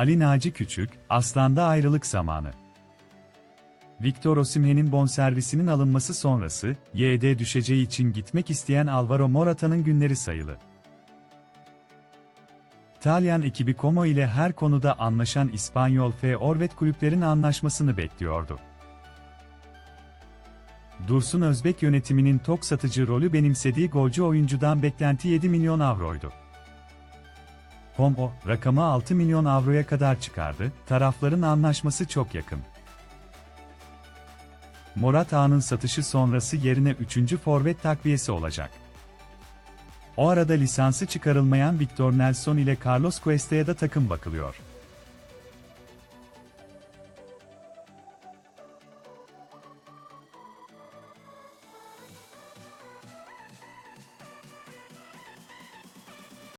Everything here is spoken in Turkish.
Ali Naci Küçük, Aslan'da ayrılık zamanı. Victor Osimhen'in bonservisinin alınması sonrası, YD düşeceği için gitmek isteyen Alvaro Morata'nın günleri sayılı. İtalyan ekibi Como ile her konuda anlaşan İspanyol F. Orvet kulüplerin anlaşmasını bekliyordu. Dursun Özbek yönetiminin tok satıcı rolü benimsediği golcü oyuncudan beklenti 7 milyon avroydu. Como, rakamı 6 milyon avroya kadar çıkardı, tarafların anlaşması çok yakın. Morat Ağa'nın satışı sonrası yerine 3. forvet takviyesi olacak. O arada lisansı çıkarılmayan Victor Nelson ile Carlos Cuesta'ya da takım bakılıyor.